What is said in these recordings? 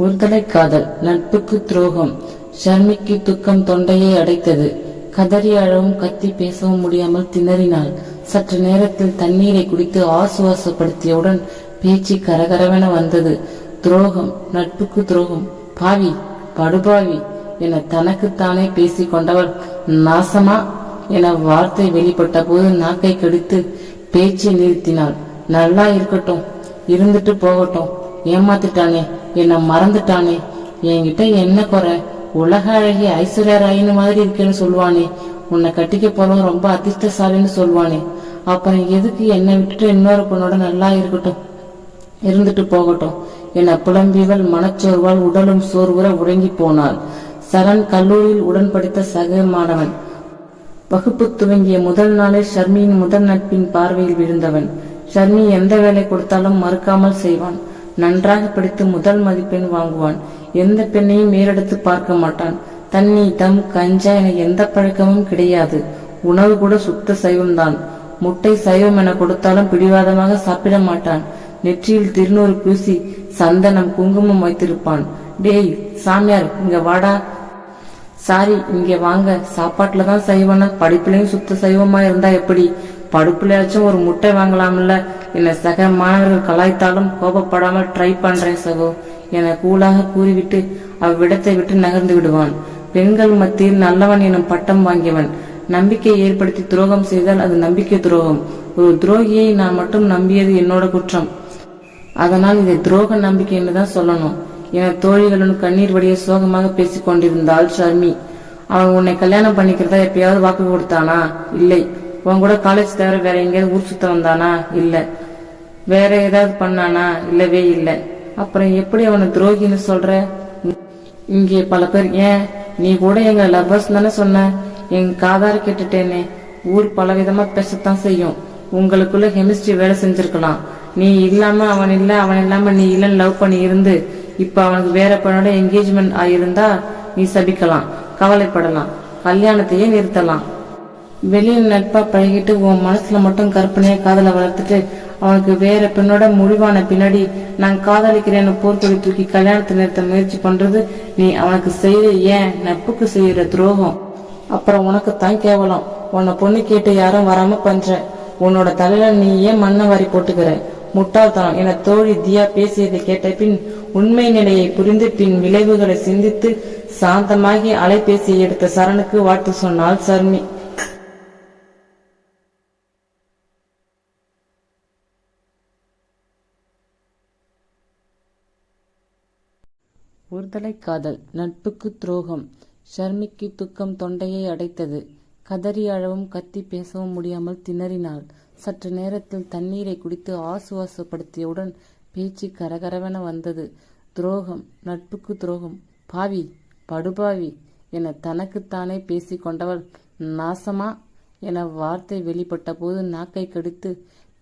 ஒருதலை காதல் நட்புக்கு துரோகம். ஷர்மிக்கு துக்கம் தொண்டையை அடைத்தது. கதறி அழவும் கத்தி பேசவும் முடியாமல் திணறினாள். சற்று நேரத்தில் தண்ணீரை குடித்து ஆசுவாசப்படுத்தியவுடன் பேச்சு கரகரவென வந்தது. துரோகம் நட்புக்கு துரோகம். பாவி படுபாவி என தனக்குத்தானே பேசிக் கொண்டவள் நாசமா என வார்த்தை வெளிப்பட்ட போது நாக்கை கடித்து பேச்சை நிறுத்தினாள். நல்லா இருக்கட்டும் இருந்துட்டு போகட்டும். ஏமாத்திட்டானே. என்னை மறந்துட்டானே. என்கிட்ட என்ன குறை? உலக அழகி ஐஸ்வர்யா ராயின்னு மாதிரி இருக்கேன்னு சொல்லுவானே. உன்னை கட்டிக்க போறவன் ரொம்ப அதிர்ஷ்டசாலின்னு சொல்லுவானே. அப்புறம் எதுக்கு என்னை விட்டுட்டு இன்னொரு பொண்ணோட நல்லா இருக்கட்டும் இருந்துட்டு போகட்டும்? என புலம்பியவள் மனச்சோர்வால் உடலும் சோர்வுற உறங்கி போனாள். சரண் கல்லூரியில் உடன் படித்த சக மாணவன். வகுப்பு துவங்கிய முதல் நாளே ஷர்மியின் முதல் நட்பின் பார்வையில் விழுந்தவன். ஷர்மி எந்த வேலை கொடுத்தாலும் மறுக்காமல் செய்வான். நன்றாக படித்து முதல் மதிப்பெண் வாங்குவான். எந்த பெண்ணையும் மேலெடுத்து பார்க்க மாட்டான். தண்ணி தம் கஞ்சா என எந்த பழக்கமும் கிடையாது. உணவு கூட சுத்த சைவம்தான். முட்டை சைவம் என கொடுத்தாலும் பிடிவாதமாக சாப்பிட மாட்டான். நெற்றியில் திருநூறு பூசி சந்தனம் குங்குமம் வைத்திருப்பான். டேய் சாமியார் இங்க வாடா. சாரி இங்க வாங்க. சாப்பாட்டுல தான் சைவம்னா. படிப்புலயும் சுத்த சைவமா இருந்தா எப்படி? படுப்புலயாச்சும் ஒரு முட்டை வாங்கலாம்ல. என்னை சக மாணவர்கள் கலாய்த்தாலும் கோபப்படாமல் ட்ரை பண்றேன் சகோ என கூலாக கூறிவிட்டு அவ்விடத்தை விட்டு நகர்ந்து விடுவான். பெண்கள் மத்தியில் நல்லவன் எனும் பட்டம் வாங்கியவன். நம்பிக்கை ஏற்படுத்தி துரோகம் செய்தால் அது நம்பிக்கை துரோகம். ஒரு துரோகியை நான் மட்டும் நம்பியது என்னோட குற்றம். அதனால் இதை துரோக நம்பிக்கை என்றுதான் சொல்லணும். என தோழிகளுடன் கண்ணீர் வடிய சோகமாக பேசிக் கொண்டிருந்தாள் ஷர்மி அவன் உன்னை கல்யாணம் பண்ணிக்கிறதா எப்பயாவது வாக்கு கொடுத்தானா? இல்லை. உன் கூட காலேஜ் தவிர வேற எங்கேயாவது ஊர் சுத்த வந்தானா? இல்ல. வேற ஏதாவது பண்ணானா? இல்லவே இல்லை. அப்புறம் எப்படி அவனை துரோகின்னு சொல்ற? இங்கே பல பேர் ஏன்? நீ கூட எங்க லவ்வர்ஸ் தானே சொன்ன? எங்க காதார கேட்டுட்டேனே. ஊர் பலவிதமா பேசத்தான் செய்யும். உங்களுக்குள்ள கெமிஸ்ட்ரி வேலை செஞ்சிருக்கலாம். நீ இல்லாம அவன் இல்ல அவன் இல்லாம நீ இல்லன்னு லவ் பண்ணி இருந்து இப்ப அவனுக்கு வேற பெண்ணோட என்கேஜ்மெண்ட் ஆயிருந்தா நீ சபிக்கலாம் கவலைப்படலாம். கல்யாணத்தையே நிறுத்தலாம். வெளியில் நட்பா பழகிட்டு உன் மனசுல மட்டும் கற்பனையா காதலை வளர்த்துட்டு அவனுக்கு வேற பெண்ணோட முடிவான பின்னாடி நான் காதலிக்கிறேன்னு போர்க்கொடி தூக்கி கல்யாணத்தை நிறுத்த முயற்சி பண்றது நீ அவனுக்கு செய்யற ஏன் நட்புக்கு செய்யற துரோகம்? அப்புறம் உனக்கு தான் கேவலம். உன்னை பொண்ணு கேட்டு யாரும் வராம பண்ற. உன்னோட தலையில நீ ஏன் மண்ணை வாரி போட்டுக்கிற? முட்டாள்தனம். என தோழி தியா பேசியதை கேட்ட பின் உண்மை நிலையை புரிந்து பின் விளைவுகளை சிந்தித்து சாந்தமாகி அலைபேசியை எடுத்த சரணுக்கு வாழ்த்து சொன்னாள் சர்மி. ஒருதலை காதல் நட்புக்கு துரோகம். ஷர்மிக்கு துக்கம் தொண்டையை அடைத்தது. கதறி அழவும் கத்தி பேசவும் முடியாமல் திணறினாள். சற்று நேரத்தில் தண்ணீரை குடித்து ஆசுவாசப்படுத்தியவுடன் பேச்சு கரகரவென வந்தது. துரோகம் நட்புக்கு துரோகம். பாவி படுபாவி என தனக்குத்தானே பேசி கொண்டவள் நாசமா என வார்த்தை வெளிப்பட்ட போது நாக்கை கடித்து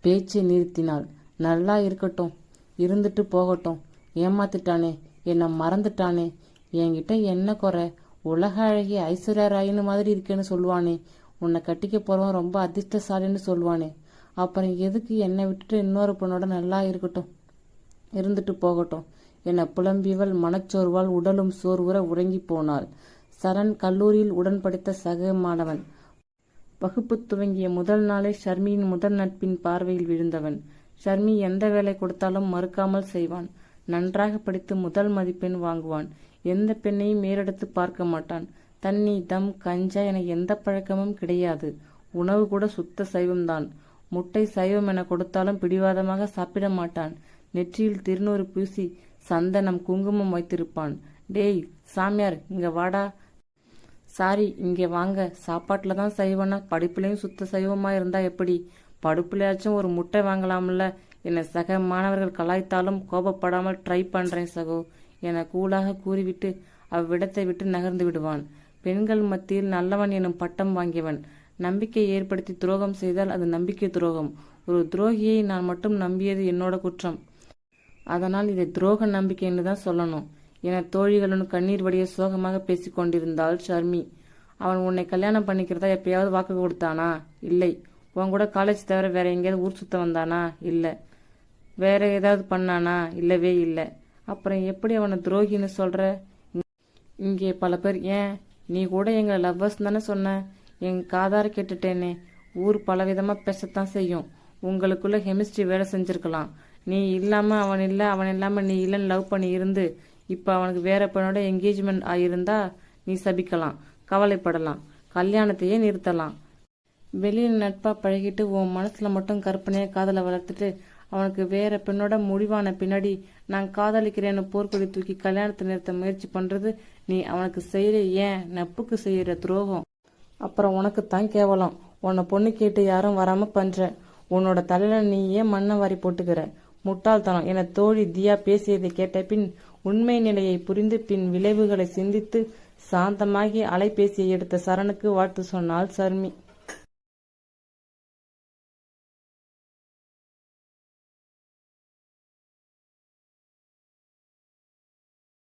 பேச்சை நிறுத்தினாள். நல்லா இருக்கட்டும் இருந்துட்டு போகட்டும். ஏமாத்திட்டானே என்னை மறந்துட்டானே. என்கிட்ட என்ன குறை? உலக அழகி ஐஸ்வர்யா ராயின்னு மாதிரி இருக்கேன்னு சொல்லுவானே. உன்னை கட்டிக்க போகிறவன் ரொம்ப அதிர்ஷ்டசாலின்னு சொல்லுவானே. அப்புறம் எதுக்கு என்னை விட்டுட்டு இன்னொரு பொண்ணோட நல்லா இருக்கட்டும் இருந்துட்டு போகட்டும். என புலம்பியவள் மனச்சோர்வால் உடலும் சோர்வுற உறங்கி போனாள். சரண் கல்லூரியில் உடன் படித்த சக மாணவன். வகுப்பு துவங்கிய முதல் நாளே ஷர்மியின் முதல் நட்பின் பார்வையில் விழுந்தவன். ஷர்மி எந்த வேலை கொடுத்தாலும் மறுக்காமல் செய்வான். நன்றாக படித்து முதல் மதிப்பெண் வாங்குவான். எந்த பெண்ணையும் மேலெடுத்து பார்க்க மாட்டான். தண்ணி தம் கஞ்சா என எந்த பழக்கமும் கிடையாது. உணவு கூட சுத்த சைவம்தான். முட்டை சைவம் என கொடுத்தாலும் பிடிவாதமாக சாப்பிட மாட்டான். நெற்றியில் திருநூறு பூசி சந்தனம் குங்குமம் வைத்திருப்பான். டேய் சாமியார் இங்க வாடா. சாரி இங்கே வாங்க. சாப்பாட்டில் தான் சைவம்னா படிப்புலையும் சுத்த சைவமாக இருந்தால் எப்படி? படுப்புலையாச்சும் ஒரு முட்டை வாங்கலாம்ல. என்னை சக மாணவர்கள் கலாய்த்தாலும் கோபப்படாமல் ட்ரை பண்றேன் சகோ. என கூலாக கூறிவிட்டு அவ்விடத்தை விட்டு நகர்ந்து விடுவான். பெண்கள் மத்தியில் நல்லவன் எனும் பட்டம் வாங்கியவன். நம்பிக்கை ஏற்படுத்தி துரோகம் செய்தால் அது நம்பிக்கை துரோகம். ஒரு துரோகியை நான் மட்டும் நம்பியது என்னோட குற்றம். அதனால் இதை துரோக நம்பிக்கைன்னு தான் சொல்லணும். என தோழிகளுடன் கண்ணீர் வடிய சோகமாக பேசிக்கொண்டிருந்தாள் ஷர்மி. அவன் உன்னை கல்யாணம் பண்ணிக்கிறதா எப்பயாவது வாக்கு கொடுத்தானா? இல்லை. உன் கூட காலேஜ் தவிர வேற எங்கேயாவது ஊர் சுத்த வந்தானா? இல்லை. வேற ஏதாவது பண்ணானா? இல்லவே இல்லை. அப்புறம் எப்படி அவனை துரோகின்னு சொல்ற? இங்கே பல பேர் ஏன்? நீ கூட எங்களை லவ்வர்ஸ் தானே சொன்ன? என் காதார கேட்டுட்டேனே. ஊர் பலவிதமாக பேசத்தான் செய்யும். உங்களுக்குள்ள கெமிஸ்ட்ரி வேலை செஞ்சுருக்கலாம். நீ இல்லாமல் அவன் இல்லை அவன் இல்லாமல் நீ இல்லைன்னு லவ் பண்ணி இருந்து இப்போ அவனுக்கு வேற பெண்ணோட என்கேஜ்மெண்ட் ஆகியிருந்தா நீ சபிக்கலாம் கவலைப்படலாம். கல்யாணத்தையே நிறுத்தலாம். வெளியில் நட்பாக பழகிட்டு உன் மனசில் மட்டும் கற்பனையாக காதலை வளர்த்துட்டு அவனுக்கு வேற பெண்ணோட முடிவான பின்னாடி நான் காதலிக்கிறேன்னு போர்க்கொடி தூக்கி கல்யாணத்தை நிறுத்த முயற்சி பண்ணுறது நீ அவனுக்கு செய்கிற ஏன் நட்புக்கு செய்கிற துரோகம்? அப்புறம் உனக்கு தான் கேவலம். உன்னை பொண்ணு கேட்டு யாரும் வராமல் பண்ணுற உன்னோட தலையில் நீ ஏன் மண்ணை வாரி போட்டுக்கிற? முட்டாள்தனம். என தோழி தியா பேசியதை கேட்ட பின் உண்மை நிலையை புரிந்து பின் விளைவுகளை சிந்தித்து சாந்தமாகி அலைபேசியை எடுத்த சரணுக்கு வாழ்த்து சொன்னாள் சர்மி.